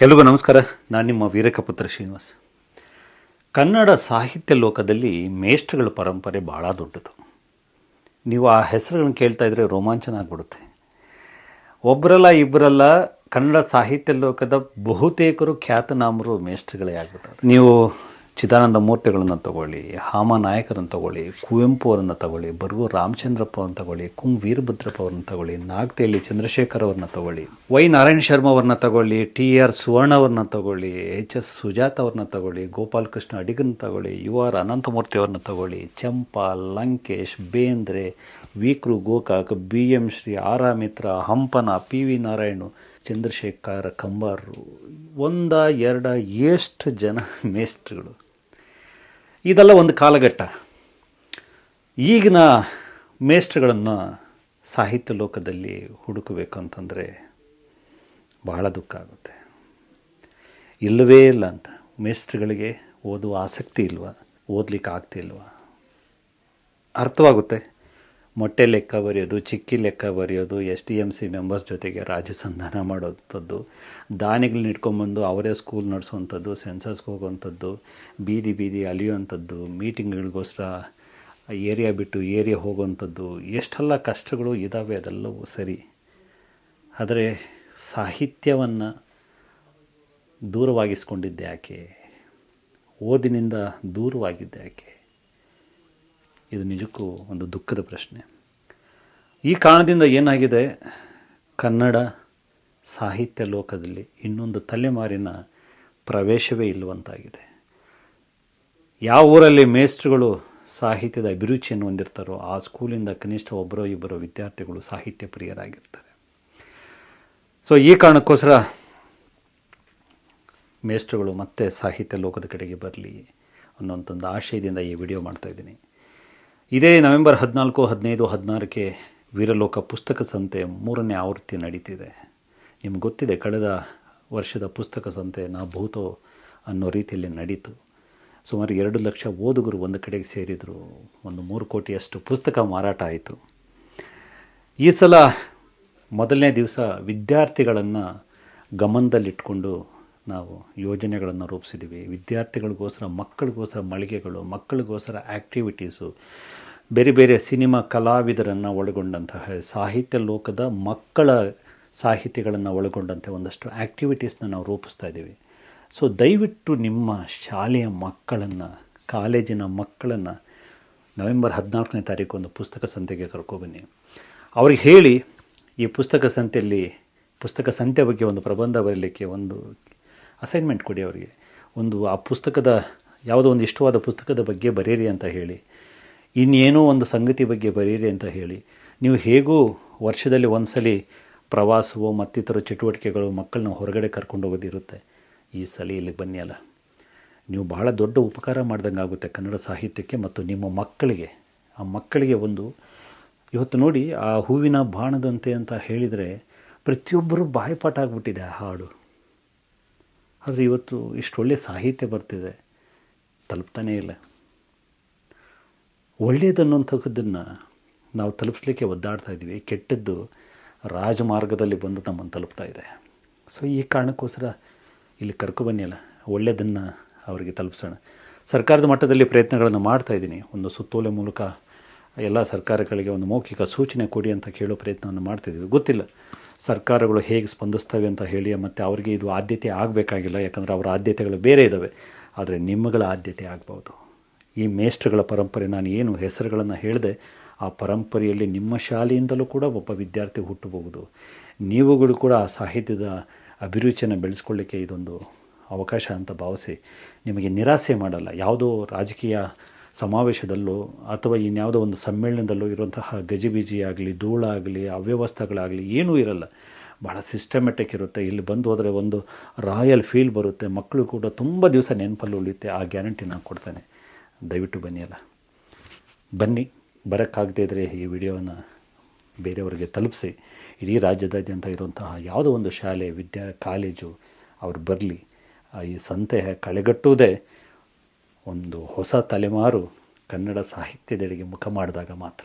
ಎಲ್ರಿಗೂ ನಮಸ್ಕಾರ. ನಾನು ನಿಮ್ಮ ವೀರಕಪುತ್ರ ಶ್ರೀನಿವಾಸ್. ಕನ್ನಡ ಸಾಹಿತ್ಯ ಲೋಕದಲ್ಲಿ ಮೇಷ್ಟ್ರಗಳ ಪರಂಪರೆ ಭಾಳ ದೊಡ್ಡದು. ನೀವು ಆ ಹೆಸರುಗಳನ್ನ ಕೇಳ್ತಾ ಇದ್ರೆ ರೋಮಾಂಚನ ಆಗ್ಬಿಡುತ್ತೆ. ಒಬ್ಬರಲ್ಲ ಇಬ್ಬರಲ್ಲ ಕನ್ನಡ ಸಾಹಿತ್ಯ ಲೋಕದ ಬಹುತೇಕರು ಖ್ಯಾತನಾಮರು ಮೇಷ್ಟ್ರಗಳೇ ಆಗ್ಬಿಟ್ಟಾರೆ ನೀವು ಚಿದಾನಂದ ಮೂರ್ತಿಗಳನ್ನು ತಗೊಳ್ಳಿ, ಹಾಮ ನಾಯಕರನ್ನು ತಗೊಳ್ಳಿ, ಕುವೆಂಪು ಅವರನ್ನು ತಗೊಳ್ಳಿ ಬರುವ ರಾಮಚಂದ್ರಪ್ಪ ಅವ್ರನ್ನ ತಗೊಳ್ಳಿ, ಕುಂ ವೀರಭದ್ರಪ್ಪ ಅವ್ರನ್ನ ತಗೊಳ್ಳಿ ನಾಗತೇಳಿ ಚಂದ್ರಶೇಖರ್ ಅವ್ರನ್ನ ತಗೊಳ್ಳಿ, ವೈ ನಾರಾಯಣ ಶರ್ಮ ಅವ್ರನ್ನ ತಗೊಳ್ಳಿ, ಟಿ ಆರ್ ಸುವರ್ಣ ಅವ್ರನ್ನ ತಗೊಳ್ಳಿ, ಎಚ್ ಎಸ್ ಸುಜಾತ ಅವ್ರನ್ನ ತಗೊಳ್ಳಿ, ಗೋಪಾಲಕೃಷ್ಣ ಅಡಿಗನ್ ತಗೊಳ್ಳಿ, ಯು ಆರ್ ಅನಂತಮೂರ್ತಿ ಅವ್ರನ್ನ ತಗೊಳ್ಳಿ, Champa, Lankesh, Bendre, Vikru, Gokak, B M Shri, R Mitra, Hampana, P V Narayana, Chandrashekhara ಕಂಬಾರರು ಒಂದ, ಎರಡ, ಎಷ್ಟು ಜನ ಮೇಸ್ತ್ರಿಗಳು. ಇದೆಲ್ಲ ಒಂದು ಕಾಲಘಟ್ಟ. ಈಗಿನ ಮೇಷ್ಟ್ರಗಳನ್ನು ಸಾಹಿತ್ಯ ಲೋಕದಲ್ಲಿ ಹುಡುಕಬೇಕು ಅಂತಂದರೆ ಬಹಳ ದುಃಖ ಆಗುತ್ತೆ. ಇಲ್ಲವೇ ಇಲ್ಲ ಅಂತ. ಮೇಷ್ಟ್ರುಗಳಿಗೆ ಓದುವ ಆಸಕ್ತಿ ಇಲ್ವಾ? ಓದಲಿಕ್ಕೆ ಆಗ್ತಿಲ್ವಾ? ಅರ್ಥವಾಗುತ್ತೆ. ಮೊಟ್ಟೆ ಲೆಕ್ಕ ಬರೆಯೋದು, ಚಿಕ್ಕಿ ಲೆಕ್ಕ ಬರೆಯೋದು, S D M C members ಜೊತೆಗೆ ರಾಜಸಂಧಾನ ಮಾಡೋವಂಥದ್ದು ದಾನಿಗಳನ್ನ ಇಟ್ಕೊಂಬಂದು ಅವರೇ ಸ್ಕೂಲ್ ನಡೆಸುವಂಥದ್ದು ಸೆನ್ಸಸ್ಗೆ ಹೋಗುವಂಥದ್ದು ಬೀದಿ ಬೀದಿ ಅಲಿಯುವಂಥದ್ದು ಮೀಟಿಂಗ್ಗಳಿಗೋಸ್ಕರ ಏರಿಯಾ ಬಿಟ್ಟು ಏರಿಯಾ ಹೋಗುವಂಥದ್ದು ಎಷ್ಟೆಲ್ಲ ಕಷ್ಟಗಳು ಇದ್ದಾವೆ ಅದೆಲ್ಲವೂ ಸರಿ. ಆದರೆ ಸಾಹಿತ್ಯವನ್ನು ದೂರವಾಗಿಸ್ಕೊಂಡಿದ್ದೆ ಯಾಕೆ? ಓದಿನಿಂದ ದೂರವಾಗಿದ್ದೆ ಯಾಕೆ? ಇದು ನಿಜಕ್ಕೂ ಒಂದು ದುಃಖದ ಪ್ರಶ್ನೆ. ಈ ಕಾರಣದಿಂದ ಏನಾಗಿದೆ? ಕನ್ನಡ ಸಾಹಿತ್ಯ ಲೋಕದಲ್ಲಿ ಇನ್ನೊಂದು ತಲೆಮಾರಿನ ಪ್ರವೇಶವೇ ಇಲ್ಲವಂತಾಗಿದೆ. ಯಾವ ಊರಲ್ಲಿ ಮೇಸ್ಟ್ರುಗಳು ಸಾಹಿತ್ಯದ ಅಭಿರುಚಿಯನ್ನು ಹೊಂದಿರ್ತಾರೋ ಆ ಸ್ಕೂಲಿಂದ ಕನಿಷ್ಠ ಒಬ್ಬರೋ ಇಬ್ಬರೋ ವಿದ್ಯಾರ್ಥಿಗಳು ಸಾಹಿತ್ಯ ಪ್ರಿಯರಾಗಿರ್ತಾರೆ. ಸೊ ಈ ಕಾರಣಕ್ಕೋಸ್ಕರ ಮೇಸ್ಟ್ರುಗಳು ಮತ್ತೆ ಸಾಹಿತ್ಯ ಲೋಕದ ಕಡೆಗೆ ಬರಲಿ ಅನ್ನೋಂಥದ್ದು ಆಶಯದಿಂದ ಈ ವಿಡಿಯೋ ಮಾಡ್ತಾಯಿದ್ದೀನಿ ಇದೇ ನವೆಂಬರ್ ಹದಿನಾಲ್ಕು, ಹದಿನೈದು, ಹದಿನಾರಕ್ಕೆ ವೀರಲೋಕ ಪುಸ್ತಕ ಸಂತೆ ಮೂರನೇ ಆವೃತ್ತಿ ನಡೀತಿದೆ. ನಿಮ್ಗೆ ಗೊತ್ತಿದೆ, ಕಳೆದ ವರ್ಷದ ಪುಸ್ತಕ ಸಂತೆ ನಾ ಭೂತೋ ಅನ್ನೋ ರೀತಿಯಲ್ಲಿ ನಡೀತು. ಸುಮಾರು ಎರಡು ಲಕ್ಷ ಓದುಗರು ಒಂದು ಕಡೆಗೆ ಸೇರಿದರು. ಒಂದು ಮೂರು ಕೋಟಿಯಷ್ಟು ಪುಸ್ತಕ ಮಾರಾಟ ಆಯಿತು. ಈ ಸಲ ಮೊದಲನೇ ದಿವಸ ವಿದ್ಯಾರ್ಥಿಗಳನ್ನು ಗಮನದಲ್ಲಿಟ್ಕೊಂಡು ನಾವು ಯೋಜನೆಗಳನ್ನು ರೂಪಿಸಿದ್ದೀವಿ. ವಿದ್ಯಾರ್ಥಿಗಳಿಗೋಸ್ಕರ, ಮಕ್ಕಳಿಗೋಸ್ಕರ ಮಳಿಗೆಗಳು, ಮಕ್ಕಳಿಗೋಸ್ಕರ ಆ್ಯಕ್ಟಿವಿಟೀಸು ಬೇರೆ ಬೇರೆ ಸಿನಿಮಾ ಕಲಾವಿದರನ್ನು ಒಳಗೊಂಡಂತಹ ಸಾಹಿತ್ಯ ಲೋಕದ ಮಕ್ಕಳ ಸಾಹಿತ್ಯಗಳನ್ನು ಒಳಗೊಂಡಂತೆ ಒಂದಷ್ಟು ಆ್ಯಕ್ಟಿವಿಟೀಸ್ನ ನಾವು ರೂಪಿಸ್ತಾ ಇದ್ದೀವಿ. ಸೊ ದಯವಿಟ್ಟು ನಿಮ್ಮ ಶಾಲೆಯ ಮಕ್ಕಳನ್ನು, ಕಾಲೇಜಿನ ಮಕ್ಕಳನ್ನು ನವೆಂಬರ್ ಹದಿನಾಲ್ಕನೇ ತಾರೀಕು ಒಂದು ಪುಸ್ತಕ ಸಂತೆಗೆ ಕರ್ಕೊಬನ್ನಿ. ಅವ್ರಿಗೆ ಹೇಳಿ ಈ ಪುಸ್ತಕ ಸಂತೆಯಲ್ಲಿ, ಪುಸ್ತಕ ಸಂತೆ ಬಗ್ಗೆ ಒಂದು ಪ್ರಬಂಧ ಬರೀಲಿಕ್ಕೆ ಒಂದು ಅಸೈನ್ಮೆಂಟ್ ಕೊಡಿ ಅವರಿಗೆ. ಒಂದು, ಆ ಪುಸ್ತಕದ, ಯಾವುದೋ ಒಂದು ಇಷ್ಟವಾದ ಪುಸ್ತಕದ ಬಗ್ಗೆ ಬರೀರಿ ಅಂತ ಹೇಳಿ. ಇನ್ನೇನೋ ಒಂದು ಸಂಗತಿ ಬಗ್ಗೆ ಬರೀರಿ ಅಂತ ಹೇಳಿ. ನೀವು ಹೇಗೂ ವರ್ಷದಲ್ಲಿ ಒಂದು ಸಲ ಪ್ರವಾಸವೋ ಮತ್ತಿತರ ಚಟುವಟಿಕೆಗಳು ಮಕ್ಕಳನ್ನ ಹೊರಗಡೆ ಕರ್ಕೊಂಡು ಹೋಗೋದಿರುತ್ತೆ. ಈ ಸಲ ಇಲ್ಲಿಗೆ ಬನ್ನಿ ಅಲ್ಲ. ನೀವು ಬಹಳ ದೊಡ್ಡ ಉಪಕಾರ ಮಾಡ್ದಂಗೆ ಆಗುತ್ತೆ ಕನ್ನಡ ಸಾಹಿತ್ಯಕ್ಕೆ ಮತ್ತು ನಿಮ್ಮ ಮಕ್ಕಳಿಗೆ. ಆ ಮಕ್ಕಳಿಗೆ ಒಂದು, ಇವತ್ತು ನೋಡಿ ಆ ಹೂವಿನ ಬಾಣದಂತೆ ಅಂತ ಹೇಳಿದರೆ ಪ್ರತಿಯೊಬ್ಬರೂ ಬಾಯಿಪಾಠ ಆಗಿಬಿಟ್ಟಿದೆ ಆ ಹಾಡು. ಆದರೆ ಇವತ್ತು ಇಷ್ಟು ಒಳ್ಳೆಯ ಸಾಹಿತ್ಯ ಬರ್ತಿದೆ. ತಲುಪ್ತಾನೇ ಇಲ್ಲ. ಒಳ್ಳೆಯದನ್ನುವಂಥದ್ದನ್ನು ನಾವು ತಲುಪಿಸ್ಲಿಕ್ಕೆ ಒದ್ದಾಡ್ತಾ ಇದ್ದೀವಿ. ಕೆಟ್ಟದ್ದು ರಾಜಮಾರ್ಗದಲ್ಲಿ ಬಂದು ನಮ್ಮನ್ನು ತಲುಪ್ತಾ ಇದೆ. ಸೊ ಈ ಕಾರಣಕ್ಕೋಸ್ಕರ ಇಲ್ಲಿ ಕರ್ಕೊಬನ್ನಿ ಅಲ್ಲ ಒಳ್ಳೆಯದನ್ನು ಅವರಿಗೆ ತಲುಪಿಸೋಣ. ಸರ್ಕಾರದ ಮಟ್ಟದಲ್ಲಿ ಪ್ರಯತ್ನಗಳನ್ನು ಮಾಡ್ತಾಯಿದ್ದೀನಿ ಒಂದು ಸುತ್ತೋಲೆ ಮೂಲಕ ಎಲ್ಲ ಸರ್ಕಾರಗಳಿಗೆ ಒಂದು ಮೌಖಿಕ ಸೂಚನೆ ಕೊಡಿ ಅಂತ ಕೇಳೋ ಪ್ರಯತ್ನವನ್ನು ಮಾಡ್ತಿದ್ದೀವಿ. ಗೊತ್ತಿಲ್ಲ ಸರ್ಕಾರಗಳು ಹೇಗೆ ಸ್ಪಂದಿಸ್ತವೆ ಅಂತ ಹೇಳಿ ಮತ್ತು ಅವರಿಗೆ ಇದು ಆದ್ಯತೆ ಆಗಬೇಕಾಗಿಲ್ಲ, ಯಾಕಂದರೆ ಅವರ ಆದ್ಯತೆಗಳು ಬೇರೆ ಇದ್ದಾವೆ ಆದರೆ ನಿಮ್ಮಗಳ ಆದ್ಯತೆ ಆಗ್ಬೋದು ಈ ಮೇಷ್ಟ್ರಗಳ ಪರಂಪರೆ, ನಾನು ಏನು ಹೆಸರುಗಳನ್ನು ಹೇಳಿದೆ, ಆ ಪರಂಪರೆಯಲ್ಲಿ ನಿಮ್ಮ ಶಾಲೆಯಿಂದಲೂ ಕೂಡ ಒಬ್ಬ ವಿದ್ಯಾರ್ಥಿ ಹುಟ್ಟಬಹುದು. ನೀವುಗಳು ಕೂಡ ಆ ಸಾಹಿತ್ಯದ ಅಭಿರುಚಿಯನ್ನು ಬೆಳೆಸ್ಕೊಳ್ಳಿಕ್ಕೆ ಇದೊಂದು ಅವಕಾಶ ಅಂತ ಭಾವಿಸಿ ನಿಮಗೆ ನಿರಾಸೆ ಮಾಡಲ್ಲ. ಯಾವುದೋ ರಾಜಕೀಯ ಸಮಾವೇಶದಲ್ಲೋ ಅಥವಾ ಇನ್ಯಾವುದೋ ಒಂದು ಸಮ್ಮೇಳನದಲ್ಲೋ ಇರುವಂತಹ ಗಜಿಬಿಜಿ ಆಗಲಿ ಧೂಳಾಗಲಿ, ಅವ್ಯವಸ್ಥೆಗಳಾಗಲಿ ಏನೂ ಇರಲ್ಲ. ಭಾಳ ಸಿಸ್ಟಮೆಟಿಕ್ ಇರುತ್ತೆ. ಇಲ್ಲಿ ಬಂದು ಹೋದರೆ ಒಂದು ರಾಯಲ್ ಫೀಲ್ ಬರುತ್ತೆ. ಮಕ್ಕಳು ಕೂಡ ತುಂಬ ದಿವಸ ನೆನಪಲ್ಲಿ ಉಳಿಯುತ್ತೆ. ಆ ಗ್ಯಾರಂಟಿ ನಾನು ಕೊಡ್ತೇನೆ. ದಯವಿಟ್ಟು ಬನ್ನಿ ಅಲ್ಲ. ಬನ್ನಿ. ಬರೋಕ್ಕಾಗದೇ ಇದ್ದರೆ ಈ ವಿಡಿಯೋವನ್ನು ಬೇರೆಯವರಿಗೆ ತಲುಪಿಸಿ. ಇಡೀ ರಾಜ್ಯದಾದ್ಯಂತ ಇರುವಂತಹ ಯಾವುದೋ ಒಂದು ಶಾಲೆ, ವಿದ್ಯಾ, ಕಾಲೇಜು, ಅವ್ರು ಬರಲಿ. ಈ ಸಂತೆ ಕಳೆಗಟ್ಟುವುದೇ ಒಂದು ಹೊಸ ತಲೆಮಾರು ಕನ್ನಡ ಸಾಹಿತ್ಯದೆಡೆಗೆ ಮುಖ ಮಾಡಿದಾಗ ಮಾತ್ರ.